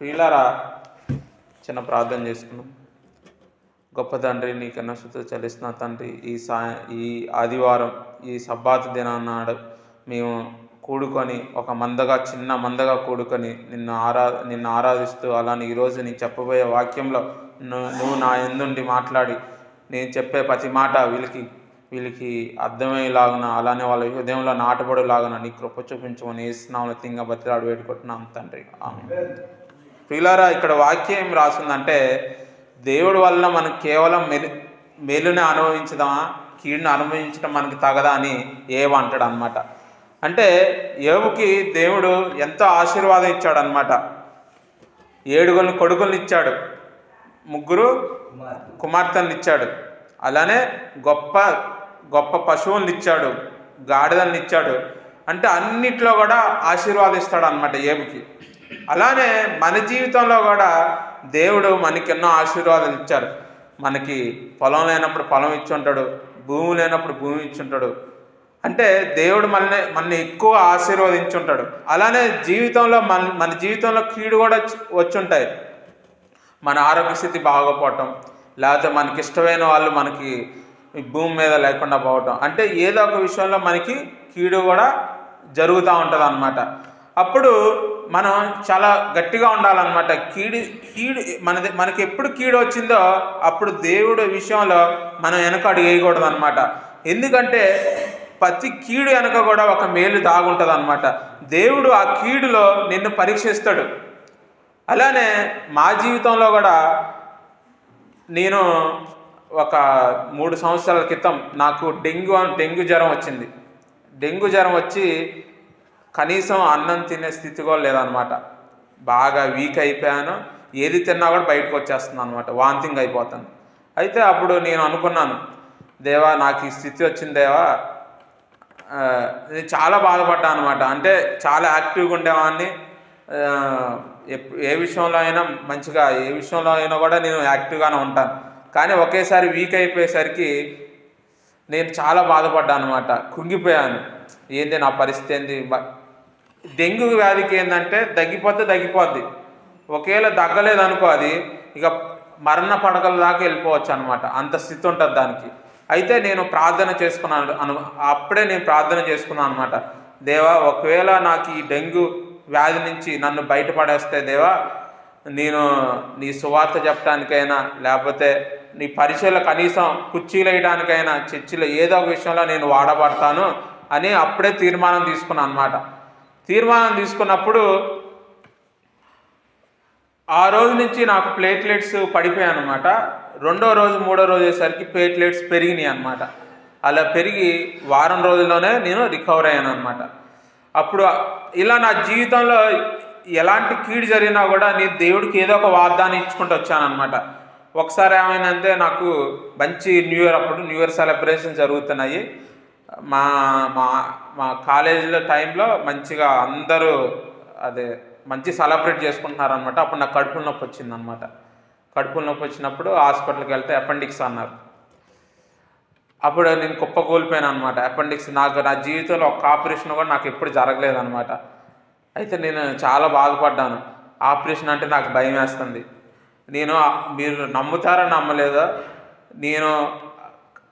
ప్రియులారా చిన్న ప్రార్థన చేసుకున్నాం. గొప్ప తండ్రి నీకన్నా శుద్ధ చలిస్తున్న తండ్రి ఈ సా ఈ ఆదివారం ఈ సబ్బాత్ దినాన్నాడు మేము కూడుకొని ఒక మందగా చిన్న మందగా కూడుకొని నిన్ను ఆరా నిన్ను ఆరాధిస్తూ అలానే ఈరోజు నీ చెప్పబోయే వాక్యంలో నువ్వు నువ్వు నా ఎందుండి మాట్లాడి నేను చెప్పే ప్రతి మాట వీళ్ళకి వీళ్ళకి అర్థమయ్యేలాగున అలానే వాళ్ళ హృదయంలో నాటబడేలాగున నీ కృప చూపించమని వేస్తున్నాము తింగ బతిలాడు వేడుకుంటున్నాం తండ్రి. ఆమె ప్రియులారా ఇక్కడ వాక్యం ఏం రాసిందంటే దేవుడి వల్ల మనకు కేవలం మెలు మేలుని అనుభవించదామా కీడుని అనుభవించడం మనకి తగదా అని ఏమంటాడు అనమాట అంటే ఏవుకి దేవుడు ఎంతో ఆశీర్వాదం ఇచ్చాడు అనమాట ఏడుగురిని కొడుకుల్ని ఇచ్చాడు. ముగ్గురు కుమార్తెలను ఇచ్చాడు. అలానే గొప్ప గొప్ప పశువులను ఇచ్చాడు. గాడిదలను ఇచ్చాడు. అంటే అన్నిట్లో కూడా ఆశీర్వాదిస్తాడు అనమాట ఏబుకి అలానే మన జీవితంలో కూడా దేవుడు మనకి ఎన్నో ఆశీర్వాదాలు ఇచ్చారు మనకి పొలం లేనప్పుడు పొలం ఇచ్చి ఉంటాడు భూమి లేనప్పుడు భూమి ఇచ్చి ఉంటాడు. అంటే దేవుడు మనల్ని మనల్ని ఎక్కువ ఆశీర్వదించి ఉంటాడు. అలానే జీవితంలో మన మన జీవితంలో కీడు కూడా వచ్చి- ఉంటాయి. మన ఆరోగ్య స్థితి బాగోపోవటం లేకపోతే మనకి ఇష్టమైన వాళ్ళు మనకి భూమి మీద లేకుండా పోవటం. అంటే ఏదో ఒక విషయంలో మనకి కీడు కూడా జరుగుతూ ఉంటుంది అన్నమాట అప్పుడు మనం చాలా గట్టిగా ఉండాలన్నమాట. కీడు కీడు మనది మనకి ఎప్పుడు కీడు వచ్చిందో అప్పుడు దేవుడు విషయంలో మనం వెనక అడిగేయకూడదు అనమాట ఎందుకంటే ప్రతి కీడు వెనక కూడా ఒక మేలు దాగుంటుంది అనమాట దేవుడు ఆ కీడులో నిన్ను పరీక్షిస్తాడు. అలానే మా జీవితంలో కూడా నేను ఒక మూడు సంవత్సరాల క్రితం నాకు డెంగ్యూ డెంగ్యూ జ్వరం వచ్చింది. డెంగ్యూ జ్వరం వచ్చి కనీసం అన్నం తినే స్థితి కూడా లేదనమాట బాగా వీక్ అయిపోయాను. ఏది తిన్నా కూడా బయటకు వచ్చేస్తుంది అనమాట వాంతింగ్ అయిపోతాను. అయితే అప్పుడు నేను అనుకున్నాను దేవా నాకు ఈ స్థితి వచ్చింది దేవా. నేను చాలా బాధపడ్డాను అనమాట అంటే చాలా యాక్టివ్గా ఉండేవాడిని. ఏ విషయంలో అయినా మంచిగా ఏ విషయంలో అయినా కూడా నేను యాక్టివ్గానే ఉంటాను. కానీ ఒకేసారి వీక్ అయిపోయేసరికి నేను చాలా బాధపడ్డాను అనమాట కుంగిపోయాను. ఏంది నా పరిస్థితి ఏంది? బ- డెంగ్యూ వ్యాధికి ఏంటంటే తగ్గిపోతే తగ్గిపోద్ది. ఒకవేళ తగ్గలేదు అనుకో అది ఇక మరణ పడకల దాకా వెళ్ళిపోవచ్చు అనమాట అంత స్థితి ఉంటుంది దానికి. అయితే నేను ప్రార్థన చేసుకున్నాను అను అప్పుడే నేను ప్రార్థన చేసుకున్నాను అనమాట దేవా ఒకవేళ నాకు ఈ డెంగ్యూ వ్యాధి నుంచి నన్ను బయటపడేస్తే దేవా నేను నీ సువార్త చెప్పడానికైనా లేకపోతే నీ పరిచయలో కనీసం కుర్చీలు వేయడానికైనా చర్చిలో ఏదో ఒక విషయంలో నేను వాడబడతాను అని అప్పుడే తీర్మానం తీసుకున్నాను అనమాట తీర్మానం తీసుకున్నప్పుడు ఆ రోజు నుంచి నాకు ప్లేట్లెట్స్ పడిపోయాయి అనమాట రెండో రోజు మూడో రోజు అయ్యేసరికి ప్లేట్లెట్స్ పెరిగినాయి అనమాట అలా పెరిగి వారం రోజుల్లోనే నేను రికవర్ అయ్యాను అనమాట అప్పుడు ఇలా నా జీవితంలో ఎలాంటి కీడు జరిగినా కూడా నేను దేవుడికి ఏదో ఒక వాగ్దానం ఇచ్చుకుంటూ వచ్చానమాట ఒకసారి ఏమైందంటే నాకు మంచి న్యూ ఇయర్ అప్పుడు న్యూ ఇయర్ సెలబ్రేషన్ జరుగుతున్నాయి. మా మా మా కాలేజీలో టైంలో మంచిగా అందరూ అదే మంచి సెలబ్రేట్ చేసుకుంటున్నారు అనమాట అప్పుడు నాకు కడుపులో నొప్పి వచ్చింది అనమాట కడుపులో నొప్పి వచ్చినప్పుడు హాస్పిటల్కి వెళ్తే అపెండిక్స్ అన్నారు. అప్పుడు నేను కుప్ప కోల్పోయాను అనమాట అపెండిక్స్ నాకు నా జీవితంలో ఒక ఆపరేషన్ కూడా నాకు ఎప్పుడు జరగలేదనమాట అయితే నేను చాలా బాధపడ్డాను. ఆపరేషన్ అంటే నాకు భయం వేస్తుంది. నేను మీరు నమ్ముతారా నమ్మలేదా నేను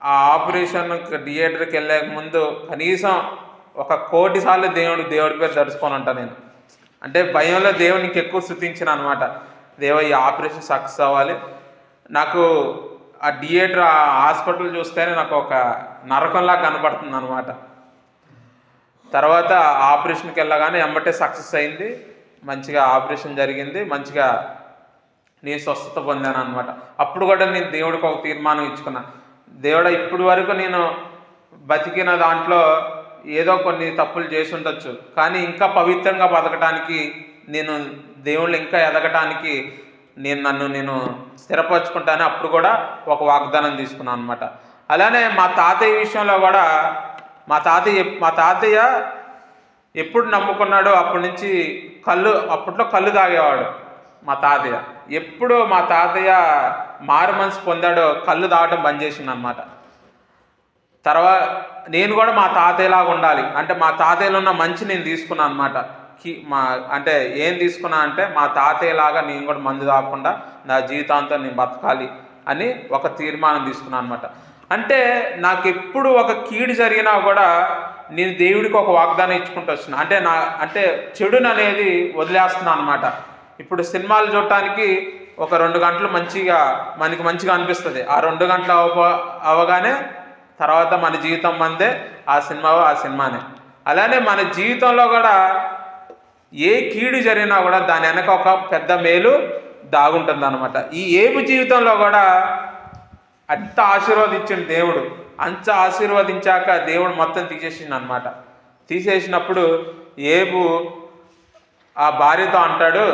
ఆ ఆపరేషన్ థియేటర్కి వెళ్ళే ముందు కనీసం ఒక కోటి సార్లు దేవుడు దేవుడి పేరు తడుచుకొని ఉంటా నేను. అంటే భయంలో దేవునికి ఎక్కువ స్థుతించిన అనమాట దేవ ఈ ఆపరేషన్ సక్సెస్ అవ్వాలి. నాకు ఆ థియేటర్ ఆ హాస్పిటల్ చూస్తేనే నాకు ఒక నరకంలా కనబడుతుంది అనమాట తర్వాత ఆపరేషన్కి వెళ్ళగానే ఎంబటే సక్సెస్ అయింది. మంచిగా ఆపరేషన్ జరిగింది. మంచిగా నేను స్వస్థత పొందాను అనమాట అప్పుడు కూడా నేను దేవుడికి ఒక తీర్మానం ఇచ్చుకున్నాను దేవుడా ఇప్పుడు వరకు నేను బతికిన దాంట్లో ఏదో కొన్ని తప్పులు చేసి ఉండొచ్చు. కానీ ఇంకా పవిత్రంగా బతకడానికి నేను దేవుళ్ళు ఇంకా ఎదగటానికి నేను నన్ను నేను స్థిరపరచుకుంటాను అప్పుడు కూడా ఒక వాగ్దానం తీసుకున్నాను అనమాట అలానే మా తాతయ్య విషయంలో కూడా మా తాతయ్య మా తాతయ్య ఎప్పుడు నమ్ముకున్నాడో అప్పటి నుంచి కళ్ళు అప్పట్లో కళ్ళు తాగేవాడు. మా తాతయ్య. ఎప్పుడు మా తాతయ్య మారు మనసు పొందాడో కళ్ళు తాగటం బంద్ చేసింది అనమాట తర్వాత నేను కూడా మా తాతయ్యలాగా ఉండాలి. అంటే మా తాతయ్యలో ఉన్న మంచి నేను తీసుకున్నాను అనమాట కి మా అంటే ఏం తీసుకున్నా అంటే మా తాతయ్యలాగా నేను కూడా మందు తాగకుండా నా జీవితాంతం నేను బతకాలి అని ఒక తీర్మానం తీసుకున్నాను అనమాట అంటే నాకు ఎప్పుడు ఒక కీడు జరిగినా కూడా నేను దేవుడికి ఒక వాగ్దానం ఇచ్చుకుంటూ వచ్చిన. అంటే నా అంటే చెడుని అనేది వదిలేస్తున్నాను అనమాట ఇప్పుడు సినిమాలు చూడటానికి ఒక రెండు గంటలు మంచిగా మనకి మంచిగా అనిపిస్తుంది. ఆ రెండు గంటలు అవ అవగానే తర్వాత మన జీవితం మందే ఆ సినిమా ఆ సినిమానే. అలానే మన జీవితంలో కూడా ఏ కీడు జరిగినా కూడా దాని వెనక ఒక పెద్ద మేలు దాగుంటుంది అనమాట ఈ ఏపు జీవితంలో కూడా అంత ఆశీర్వదించిన దేవుడు అంత ఆశీర్వదించాక దేవుడు మొత్తం తీసేసిండు అనమాట తీసేసినప్పుడు ఏబు ఆ భార్యతో అంటాడు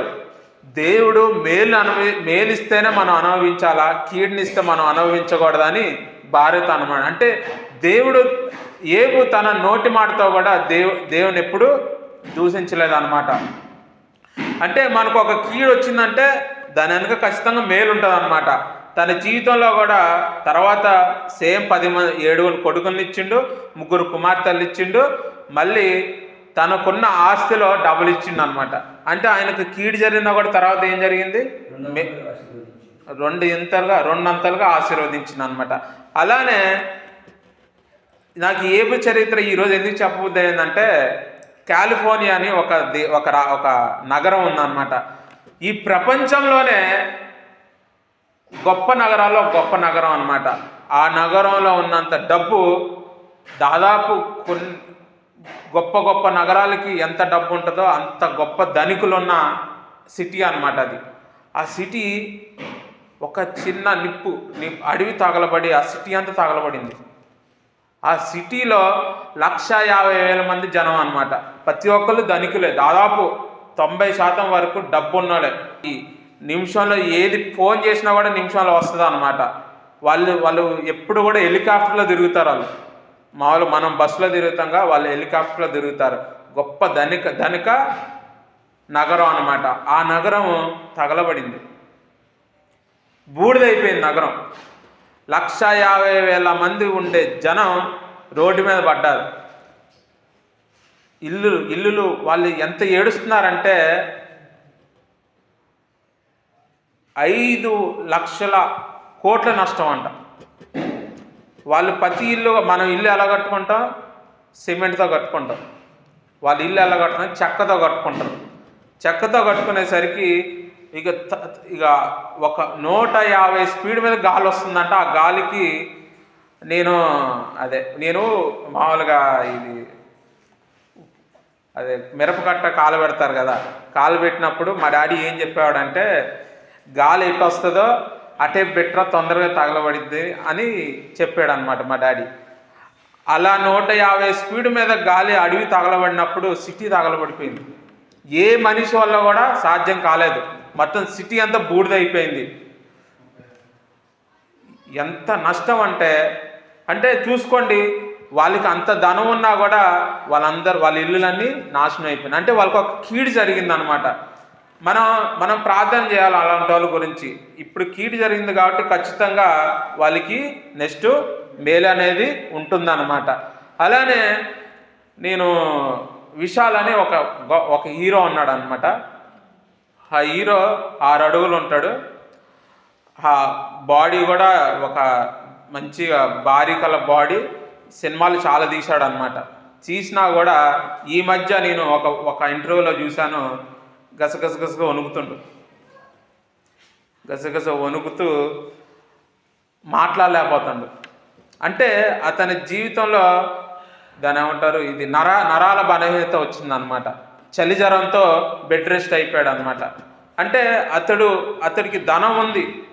దేవుడు మేలు అనుభవి మేలిస్తేనే మనం అనుభవించాలా? కీడునిస్తే మనం అనుభవించకూడదని భారత అనమాట అంటే దేవుడు ఏబు తన నోటి మాటతో కూడా దేవు దేవుని ఎప్పుడు దూషించలేదు అనమాట అంటే మనకు ఒక కీడు వచ్చిందంటే దాని వెనుక ఖచ్చితంగా మేలు ఉంటుంది అనమాట తన జీవితంలో కూడా తర్వాత సేమ్ పది మంది ఏడుగురు కొడుకుల్ని ఇచ్చిండు ముగ్గురు కుమార్తెలు ఇచ్చిండు మళ్ళీ తనకున్న ఆస్తిలో డబుల్ ఇచ్చిండు అనమాట అంటే ఆయనకు కీడు జరిగినా కూడా తర్వాత ఏం జరిగింది? రెండు ఇంతలుగా రెండంతలుగా ఆశీర్వదించింది అనమాట అలానే నాకు ఏబు చరిత్ర ఈరోజు ఎందుకు చెప్పబుద్ది ఏంటంటే కాలిఫోర్నియా అని ఒక దే- ఒక రా- ఒక నగరం ఉందన్నమాట ఈ ప్రపంచంలోనే గొప్ప నగరాల్లో గొప్ప నగరం అన్నమాట ఆ నగరంలో ఉన్నంత డబ్బు దాదాపు కొన్ని గొప్ప గొప్ప నగరాలకి ఎంత డబ్బు ఉంటుందో అంత గొప్ప ధనికులున్న సిటీ అన్నమాట అది. ఆ సిటీ ఒక చిన్న నిప్పు అడవి తగలబడి ఆ సిటీ అంతా తగలబడింది. ఆ సిటీలో లక్ష యాభై వేల మంది జనం అనమాట ప్రతి ఒక్కళ్ళు ధనికులే. దాదాపు తొంభై శాతం వరకు డబ్బు ఉన్నోళ్ళే ఈ నిమిషంలో ఏది ఫోన్ చేసినా కూడా నిమిషంలో వస్తుంది అనమాట వాళ్ళు వాళ్ళు ఎప్పుడు కూడా హెలికాప్టర్లో తిరుగుతారు వాళ్ళు. మామూలు మనం బస్సులో తిరుగుతాంగా వాళ్ళు హెలికాప్టర్లో తిరుగుతారు. గొప్ప ధనిక ధనిక నగరం అన్నమాట. ఆ నగరం తగలబడింది. బూడిదైపోయింది నగరం. లక్ష యాభై వేల మంది ఉండే జనం రోడ్డు మీద పడ్డారు. ఇల్లు ఇల్లులు వాళ్ళు ఎంత ఏడుస్తున్నారంటే ఐదు లక్షల కోట్ల నష్టం అంట. వాళ్ళు ప్రతి ఇల్లు మనం ఇల్లు ఎలా కట్టుకుంటాం? సిమెంట్తో కట్టుకుంటాం. వాళ్ళ ఇల్లు ఎలా కట్టుకుంటాం చెక్కతో కట్టుకుంటారు. చెక్కతో కట్టుకునేసరికి ఇక ఇక ఒక నూట యాభై స్పీడ్ మీద గాలి వస్తుందంట. ఆ గాలికి నేను అదే నేను మామూలుగా ఇది అదే మిరపకట్ట కాలు పెడతారు కదా. కాలు పెట్టినప్పుడు మా డాడీ ఏం చెప్పేవాడంటే గాలి ఎటు వస్తుందో అటే బెట్రా తొందరగా తగలబడిద్ది అని చెప్పాడు అనమాట మా డాడీ. అలా నూట యాభై స్పీడ్ మీద గాలి అడవి తగలబడినప్పుడు సిటీ తగలబడిపోయింది. ఏ మనిషి వల్ల కూడా సాధ్యం కాలేదు. మొత్తం సిటీ అంతా బూడిదైపోయింది. ఎంత నష్టం అంటే అంటే చూసుకోండి వాళ్ళకి అంత ధనం ఉన్నా కూడా వాళ్ళందరూ వాళ్ళ ఇల్లులన్నీ నాశనం అయిపోయినాయి. అంటే వాళ్ళకి ఒక కీడు జరిగిందనమాట మనం మనం ప్రార్థన చేయాలి అలాంటి వాళ్ళ గురించి. ఇప్పుడు కీడు జరిగింది కాబట్టి ఖచ్చితంగా వాళ్ళకి నెక్స్ట్ మేలు అనేది ఉంటుందన్నమాట. అలానే నేను విశాల్ అని ఒక ఒక హీరో ఉన్నాడు అనమాట ఆ హీరో ఆరు అడుగులు ఉంటాడు. ఆ బాడీ కూడా ఒక మంచిగా భారీ కల బాడీ సినిమాలు చాలా తీశాడు అనమాట తీసినా కూడా ఈ మధ్య నేను ఒక ఒక ఇంటర్వ్యూలో చూశాను. గసగసగసగా వణుకుతుండు. గసగస వణుకుతూ మాట్లాడలేకపోతాడు. అంటే అతని జీవితంలో దాని ఏమంటారు? ఇది నర నరాల బలహీనత వచ్చిందనమాట చలి జ్వరంతో బెడ్ రెస్ట్ అయిపోయాడు అనమాట అంటే అతడు అతడికి ధనం ఉంది.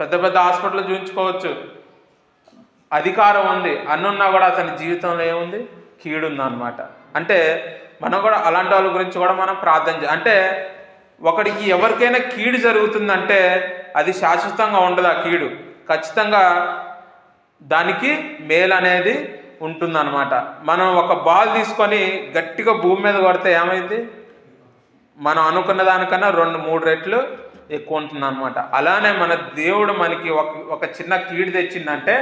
పెద్ద పెద్ద హాస్పిటల్ చూపించుకోవచ్చు అధికారం ఉంది. అన్నున్నా కూడా అతని జీవితంలో ఏముంది? కీడు ఉందన్నమాట అంటే మనం కూడా అలాంటి వాళ్ళ గురించి కూడా మనం ప్రార్థన అంటే ఒకడికి ఎవరికైనా కీడు జరుగుతుందంటే అది శాశ్వతంగా ఉండదు ఆ కీడు. ఖచ్చితంగా దానికి మేలు అనేది ఉంటుందన్నమాట. మనం ఒక బాల్ తీసుకొని గట్టిగా భూమి మీద కొడితే ఏమైంది? మనం అనుకున్న దానికన్నా రెండు మూడు రెట్లు ఎక్కువ ఉంటుంది అనమాట అలానే మన దేవుడు మనకి ఒక ఒక చిన్న కీడు తెచ్చిందంటే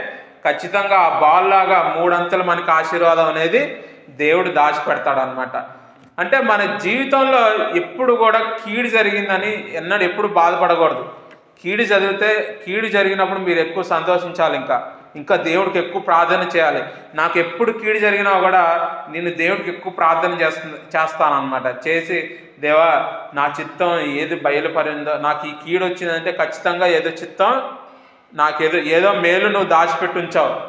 ఖచ్చితంగా ఆ బాల్ లాగా మూడంతలు మనకి ఆశీర్వాదం అనేది దేవుడు దాచిపెడతాడు అనమాట అంటే మన జీవితంలో ఎప్పుడు కూడా కీడు జరిగిందని ఎన్నడూ ఎప్పుడు బాధపడకూడదు. కీడు చదివితే కీడు జరిగినప్పుడు మీరు ఎక్కువ సంతోషించాలి ఇంకా. ఇంకా దేవుడికి ఎక్కువ ప్రార్థన చేయాలి. నాకు ఎప్పుడు కీడు జరిగినా కూడా నేను దేవుడికి ఎక్కువ ప్రార్థన చేస్తు చేస్తానమాట చేసి దేవా నా చిత్తం ఏది బయలుపరిందో నాకు ఈ కీడు వచ్చిందంటే ఖచ్చితంగా ఏదో చిత్తం నాకేదో ఏదో మేలు నువ్వు దాచిపెట్టుంచావు.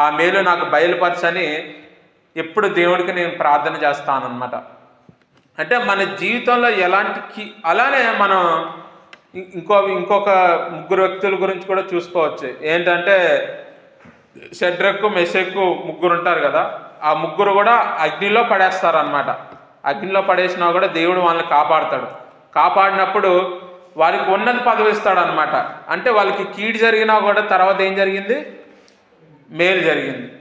ఆ మేలు నాకు బయలుపరచని ఎప్పుడు దేవుడికి నేను ప్రార్థన చేస్తానన్నమాట. అంటే మన జీవితంలో ఎలాంటి కీ అలానే మనం ఇంకో ఇంకొక ముగ్గురు వ్యక్తుల గురించి కూడా చూసుకోవచ్చు. ఏంటంటే షడ్రకు మెషకు ముగ్గురు ఉంటారు కదా ఆ ముగ్గురు కూడా అగ్నిలో పడేస్తారు అనమాట అగ్నిలో పడేసినా కూడా దేవుడు వాళ్ళని కాపాడతాడు. కాపాడినప్పుడు వారికి ఉన్నది పదవిస్తాడు అనమాట అంటే వాళ్ళకి కీడు జరిగినా కూడా తర్వాత ఏం జరిగింది? మేలు జరిగింది.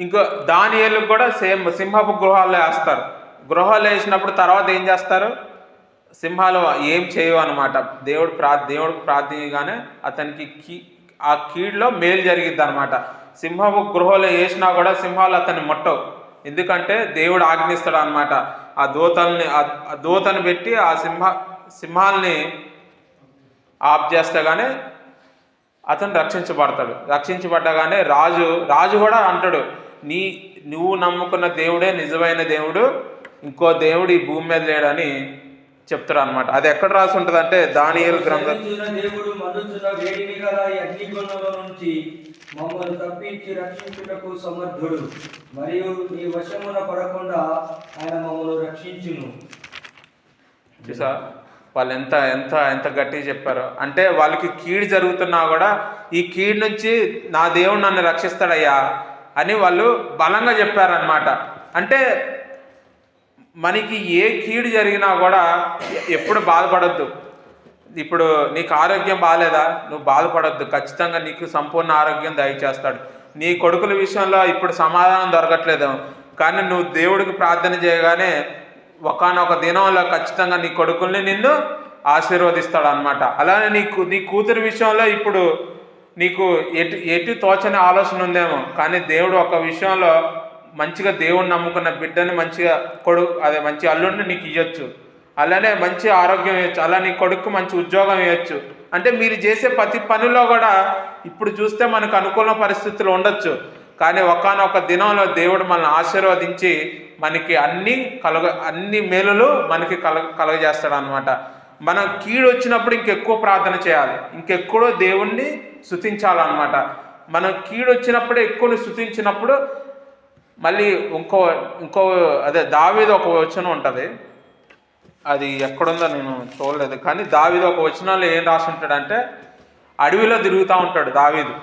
ఇంకో దానియలు కూడా సేమ్ సింహపు గృహాల్లో వేస్తారు. గృహాలు వేసినప్పుడు తర్వాత ఏం చేస్తారు? సింహాలు ఏం చేయవు అనమాట దేవుడు ప్రా దేవుడికి ప్రార్థనగానే అతనికి కీ ఆ కీడులో మేలు జరిగిద్ది అనమాట సింహపు గృహలో వేసినా కూడా సింహాలు అతన్ని ముట్టవు. ఎందుకంటే దేవుడు ఆజ్ఞిస్తాడు అనమాట ఆ దూతల్ని ఆ ఆ దూతను పెట్టి ఆ సింహ సింహాల్ని ఆఫ్ చేస్తే కానీ అతను రక్షించబడతాడు. రక్షించబడ్డగానే రాజు రాజు కూడా అంటాడు నీ నువ్వు నమ్ముకున్న దేవుడే నిజమైన దేవుడు ఇంకో దేవుడు ఈ భూమి మీద లేడని చెప్తాడు అనమాట అది ఎక్కడ రాసి ఉంటుంది అంటే దానియలు గ్రంథం. దేవుడు వేడిని గల అగ్నిగుండంలో నుంచి మమ్మల్ని తప్పించి రక్షించుటకు సమర్థుడు. మరియు నీ వశమున పడకుండా ఆయన మమ్మల్ని రక్షించును. చూసా? వాళ్ళు ఎంత ఎంత ఎంత గట్టిగా చెప్పారో. అంటే వాళ్ళకి కీడు జరుగుతున్నా కూడా ఈ కీడు నుంచి నా దేవుడు నన్ను రక్షిస్తాడయ్యా. అని వాళ్ళు బలంగా చెప్పారనమాట అంటే మనకి ఏ కీడు జరిగినా కూడా ఎప్పుడు బాధపడద్దు. ఇప్పుడు నీకు ఆరోగ్యం బాగాలేదా నువ్వు బాధపడద్దు. ఖచ్చితంగా నీకు సంపూర్ణ ఆరోగ్యం దయచేస్తాడు. నీ కొడుకుల విషయంలో ఇప్పుడు సమాధానం దొరకట్లేదు. కానీ నువ్వు దేవుడికి ప్రార్థన చేయగానే ఒకనొక దినంలో ఖచ్చితంగా నీ కొడుకుల్ని నిన్ను ఆశీర్వదిస్తాడు అనమాట అలానే నీ నీ కూతురు విషయంలో ఇప్పుడు నీకు ఎటు ఎటు తోచని ఆలోచన ఉందేమో కానీ దేవుడు ఒక విషయంలో మంచిగా దేవుడిని నమ్ముకున్న బిడ్డని మంచిగా కొడుకు అదే మంచి అల్లుడిని నీకు ఇవ్వచ్చు అలానే మంచి ఆరోగ్యం ఇవ్వచ్చు అలా నీ కొడుకు మంచి ఉద్యోగం ఇవ్వచ్చు అంటే మీరు చేసే ప్రతి పనిలో కూడా ఇప్పుడు చూస్తే మనకు అనుకూల పరిస్థితులు ఉండొచ్చు. కానీ ఒకనొక దినంలో దేవుడు మనల్ని ఆశీర్వదించి మనకి అన్ని కలగ అన్ని మేలులు మనకి కలగ కలగజేస్తాడు అనమాట మనం కీడు వచ్చినప్పుడు ఇంకెక్కువ ప్రార్థన చేయాలి. ఇంకెక్కువ దేవుణ్ణి స్థుతించాలన్నమాట మనం కీడు వచ్చినప్పుడు ఎక్కువ స్థుతించినప్పుడు మళ్ళీ ఇంకో ఇంకో అదే దావీది ఒక వచనం ఉంటుంది. అది ఎక్కడుందో నేను చూడలేదు కానీ దావీద ఒక వచనంలో ఏం రాసి ఉంటాడంటే అడవిలో తిరుగుతూ ఉంటాడు దావీదు.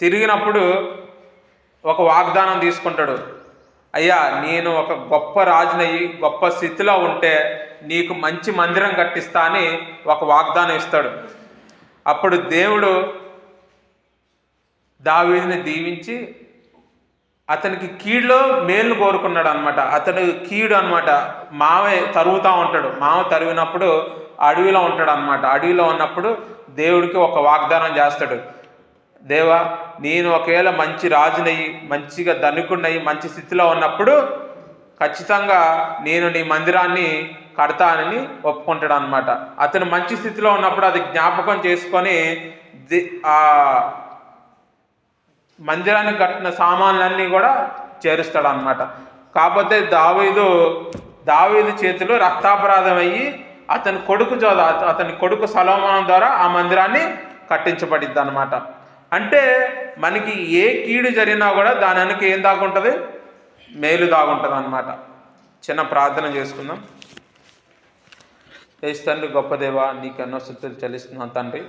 తిరిగినప్పుడు ఒక వాగ్దానం తీసుకుంటాడు. అయ్యా నేను ఒక గొప్ప రాజునయ్యి గొప్ప స్థితిలో ఉంటే నీకు మంచి మందిరం కట్టిస్తా అని ఒక వాగ్దానం ఇస్తాడు. అప్పుడు దేవుడు దావీదిని దీవించి అతనికి కీడులో మేలు కోరుకున్నాడు అనమాట అతడు కీడు అనమాట మావే తరుగుతూ ఉంటాడు. మావ తరిగినప్పుడు అడవిలో ఉంటాడు అనమాట అడవిలో ఉన్నప్పుడు దేవుడికి ఒక వాగ్దానం చేస్తాడు. దేవా నేను ఒకవేళ మంచి రాజునయ్యి మంచిగా ధనుకున్నయ్యి మంచి స్థితిలో ఉన్నప్పుడు ఖచ్చితంగా నేను నీ మందిరాన్ని కడతానని ఒప్పుకుంటాడు అనమాట అతను మంచి స్థితిలో ఉన్నప్పుడు అది జ్ఞాపకం చేసుకొని ఆ మందిరానికి కట్టిన సామాన్లన్నీ కూడా చేరుస్తాడు అనమాట కాకపోతే దావీదు దావీదు చేతిలో రక్తాపరాధం అయ్యి అతని కొడుకు అతని కొడుకు సలోమానం ద్వారా ఆ మందిరాన్ని కట్టించబడిద్ది అనమాట అంటే మనకి ఏ కీడు జరిగినా కూడా దాని వెనక ఏం దాగుంటుంది? మేలు దాగుంటుంది అనమాట చిన్న ప్రార్థన చేసుకుందాం. ఏసు తండ్రి గొప్ప దేవా నీకు ఎన్నో స్థుతులు చెల్లిస్తున్నాను తండ్రి.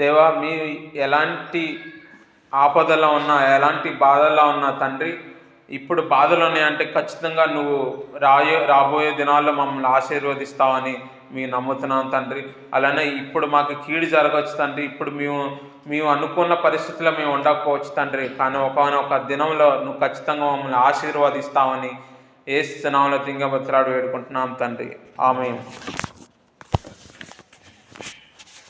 దేవా మీ ఎలాంటి ఆపదలో ఉన్నా ఎలాంటి బాధల్లో ఉన్నా తండ్రి ఇప్పుడు బాధలు ఉన్నాయంటే ఖచ్చితంగా నువ్వు రాయో రాబోయే దినాల్లో మమ్మల్ని ఆశీర్వదిస్తావని మేము నమ్ముతున్నాం తండ్రి. అలానే ఇప్పుడు మాకు కీడు జరగవచ్చు తండ్రి. ఇప్పుడు మేము మేము అనుకున్న పరిస్థితుల్లో మేము ఉండకపోవచ్చు తండ్రి. కానీ ఒకనొక దినంలో నువ్వు ఖచ్చితంగా మమ్మల్ని ఆశీర్వదిస్తావని ఏ స్థానంలో తింగబత్రాడు వేడుకుంటున్నాం తండ్రి. ఆమె